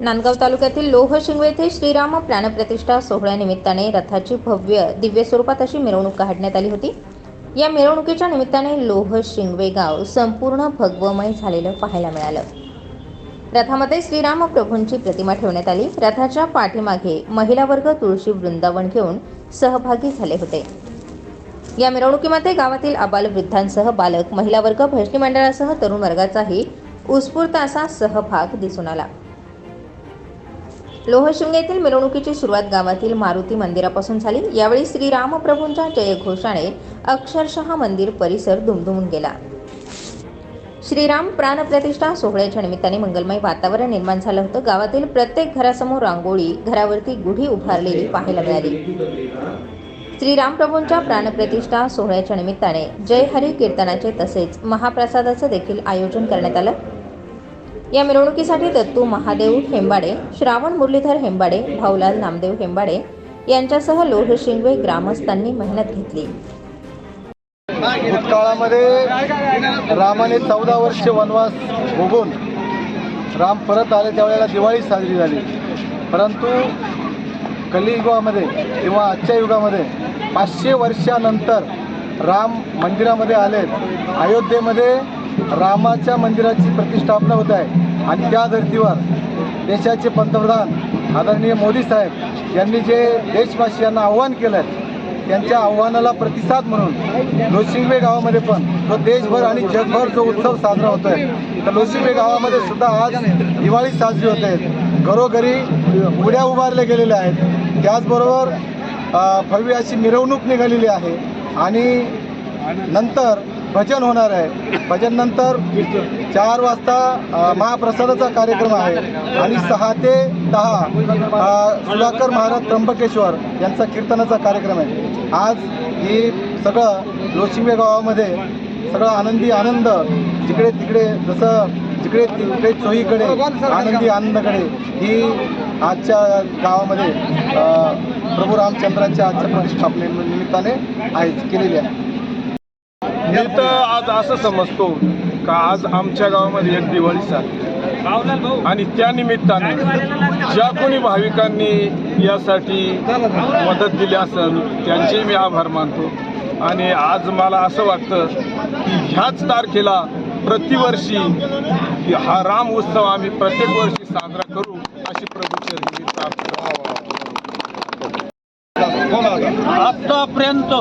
नांदगाव तालुक्यातील लोहशिंगवे येथे श्रीराम प्राणप्रतिष्ठा सोहळ्यानिमित्ताने रथाची भव्य दिव्य स्वरूपात अशी मिरवणूक काढण्यात आली होती. या मिरवणुकीच्या निमित्ताने लोहशिंगवे गाव संपूर्ण भगवमय झालेलं पाहायला मिळालं. रथामध्ये श्रीराम प्रभूंची प्रतिमा ठेवण्यात आली. रथाच्या पाठीमागे महिला वर्ग तुळशी वृंदावन घेऊन सहभागी झाले होते. या मिरवणुकीमध्ये गावातील आबालवृद्धांसह बालक महिला वर्ग भजनी मंडळासह तरुण वर्गाचाही उत्स्फूर्त असा सहभाग दिसून आला. लोहशिंगे येथील मिरवणुकीची सुरुवात गावातील मारुती मंदिरापासून झाली. यावेळी श्रीरामप्रभूंच्या जयघोषाने अक्षरशः मंदिर परिसर दुमदुमून गेला. श्रीराम प्राणप्रतिष्ठा सोहळ्याच्या निमित्ताने मंगलमय वातावरण निर्माण झालं होतं. गावातील प्रत्येक घरासमोर रांगोळी घरावरती गुढी उभारलेली पाहायला मिळाली. श्रीरामप्रभूंच्या प्राणप्रतिष्ठा सोहळ्याच्या निमित्ताने जय हरी कीर्तनाचे तसेच महाप्रसादाचं देखील आयोजन करण्यात आलं. या मिरवणुकीसाठी दत्तू महादेव हेंबाडे श्रावण मुरलीधर हेंबाडे भाऊलाल नामदेव हेंबाडे यांच्यासह लोह शिंगवे ग्रामस्थांनी मेहनत घेतली. भूतकाळामध्ये रामाने चौदा वर्ष वनवास भोगून राम परत आले त्यावेळेला दिवाळी साजरी झाली. परंतु कलियुगामध्ये किंवा आजच्या युगामध्ये पाचशे वर्षानंतर राम मंदिरामध्ये आले. अयोध्येमध्ये रामाच्या मंदिराची प्रतिष्ठापना होत आहे. आणि त्या धर्तीवर देशाचे पंतप्रधान आदरणीय मोदी साहेब यांनी जे देशवासियांना आव्हान केलं आहे त्यांच्या आव्हानाला प्रतिसाद म्हणून लोशिंगवे गावामध्ये पण जो देशभर आणि जगभर जो उत्सव साजरा होतोय तर लोशिंगवे गावामध्ये सुद्धा आज दिवाळी साजरी होते घरोघरी उड्या उभारल्या गेलेल्या आहेत. त्याचबरोबर भव्य अशी मिरवणूक निघालेली आहे. आणि नंतर भजन होणार आहे. भजन नंतर चार वाजता महाप्रसादाचा कार्यक्रम आहे. आणि सहा ते दहा सुधाकर महाराज त्र्यंबकेश्वर यांचा कीर्तनाचा कार्यक्रम आहे. आज ही सगळं लोशिंबे गावामध्ये सगळं आनंदी आनंद जिकडे तिकडे जसं जिकडे तिकडे चोहीकडे आनंदी आनंदाकडे ही आजच्या गावामध्ये प्रभू रामचंद्राच्या आजच्या प्रतिष्ठापनेनिमित्ताने आहेत केलेली आहे. मी तर आज असं समजतो का आज आमच्या गावामध्ये एक दिवाळी साधली आणि त्या निमित्ताने ज्या कोणी भाविकांनी यासाठी मदत दिली असेल त्यांचेही मी आभार मानतो. आणि आज मला असं वाटतं की ह्याच तारखेला प्रतिवर्षी हा राम उत्सव आम्ही प्रत्येक वर्षी साजरा करू अशी प्रभूचरणी प्रार्थना पर्यंत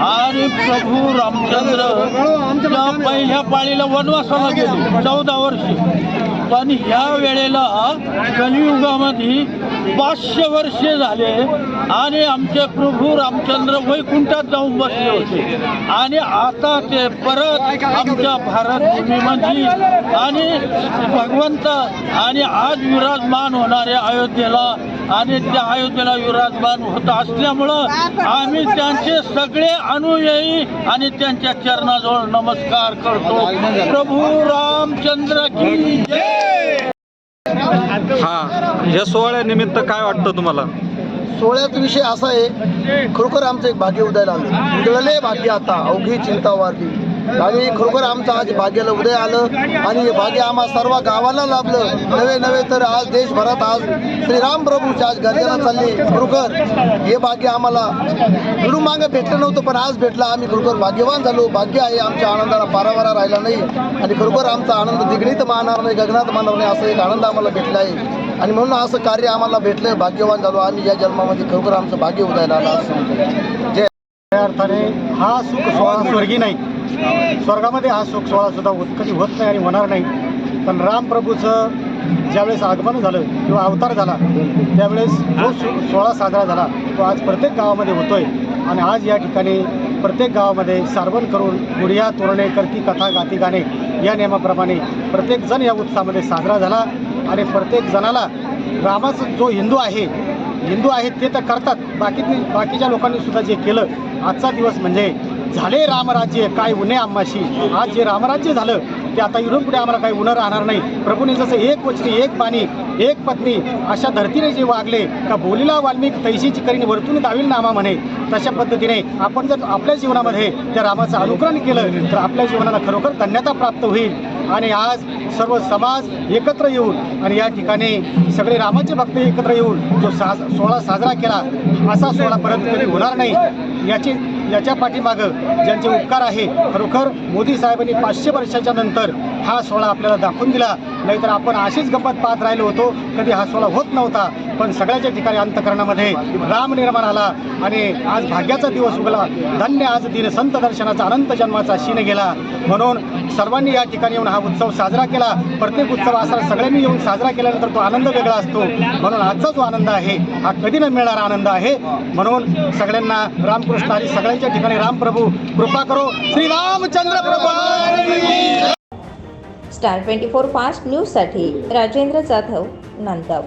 आणि प्रभू रामचंद्र पहिल्या पाळीला वनवासाला गेले चौदा वर्षी. पण ह्या वेळेला कलियुगामध्ये पाचशे वर्षे झाले आणि आमचे प्रभू रामचंद्र वैकुंठात जाऊन बसले होते. आणि आता ते परत आमच्या भारत भूमीमध्ये आणि भगवंत आणि आज विराजमान होणाऱ्या अयोध्येला आणि त्या अयोध्येला विराजमान होत असल्यामुळं आम्ही त्यांचे सगळे अनुयायी आणि त्यांच्या चरणाजवळ नमस्कार करतो. प्रभू रामचंद्र की जय! हा या सोहळ्यानिमित्त काय वाटतं तुम्हाला? सोहळ्याचा विषय असा आहे खरोखर आमचं एक भाग्य उदयाला आलं. उदळले भाग्य आता अवघी चिंता वाढली. आणि खरोखर आमचं आज भाग्याला उदय आलं आणि हे भाग्य आम्हा सर्व गावाला लाभलं. नवे नवे तर आज देशभरात आज श्रीराम प्रभूच्या आज गर्जना चालली. खरोखर हे भाग्य आम्हाला मिळून मागं भेटलं नव्हतं पण आज भेटलं. आम्ही खरोखर भाग्यवान झालो. भाग्य आहे आमच्या आनंदाला पारावारा राहिला नाही. आणि खरोखर आमचा आनंद दिगणीत मानणार नाही गगनात मानणार नाही असं एक आनंद आम्हाला भेटला आहे. आणि म्हणून असं कार्य आम्हाला भेटलं. भाग्यवान झालो. आम्ही या जन्मामध्ये खरोखर आमचं भाग्य उदायला आलं. असं जय अर्थाने हा सुख स्वर्गी नाही. स्वर्गामध्ये हा सुख सोहळा सुद्धा होत कधी होत नाही आणि होणार नाही. पण रामप्रभूचं ज्यावेळेस आगमन झालं किंवा अवतार झाला त्यावेळेस जो सोहळा साजरा झाला तो आज प्रत्येक गावामध्ये होतोय. आणि आज या ठिकाणी प्रत्येक गावामध्ये सारवण करून गुडिया तोरणे करती कथा गाती गाणे या नियमाप्रमाणे प्रत्येक जण या उत्सवामध्ये साजरा झाला. आणि प्रत्येक जणाला रामाचा जो हिंदू आहे हिंदू आहेत ते तर करतात. बाकी बाकीच्या लोकांनी सुद्धा जे केलं आजचा दिवस म्हणजे झाले रामराज्य काय उन्हे आम्हाशी? आज जे रामराज्य झालं ते आता इरून पुढे आम्हाला काही उन्हा राहणार नाही. प्रभूने जसं एक वचनी एक बाणी एक पत्नी अशा धर्तीने जे वागले का बोलीला वाल्मिक तैशीची करीने वरतून दावील नामा म्हणे तशा पद्धतीने आपण जर आपल्या जीवनामध्ये त्या रामाचं अनुकरण केलं तर आपल्या जीवनाला खरोखर धन्यता प्राप्त होईल. आणि आज सर्व समाज एकत्र येऊन आणि या ठिकाणी सगळे रामाचे भक्त एकत्र येऊन जो साज सोहळा साजरा केला असा सोहळा परत कधी होणार नाही याची याच्या पाठीमागं ज्यांचे उपकार आहे खरोखर मोदी साहेबांनी पाचशे वर्षाच्या नंतर हा सोहळा आपल्याला दाखवून दिला. नाहीतर आपण अशीच गंमत पाहत राहिलो होतो. कधी हा सोहळा होत नव्हता. पण सगळ्याच्या ठिकाणी अंतकरणामध्ये राम निर्माण आला आणि आज भाग्याचा दिवस उगला. धन्य आज दिन संत दर्शनाचा अनंत जन्माचा शीन गेला. म्हणून सर्वांनी या ठिकाणी येऊन हा उत्सव साजरा केला. प्रत्येक उत्सव असा सगळ्यांनी येऊन साजरा केल्यानंतर तो आनंद वेगळा असतो. म्हणून आजचा जो आनंद आहे. हा कधी न मिळणारा आनंद आहे. म्हणून सगळ्यांना रामकृष्ण आणि सगळ्यांच्या ठिकाणी रामप्रभू कृपा करो. Shri Ramchandra Prabhu star twenty four fast न्यूजसाठी राजेंद्र जाधव नांदगाव.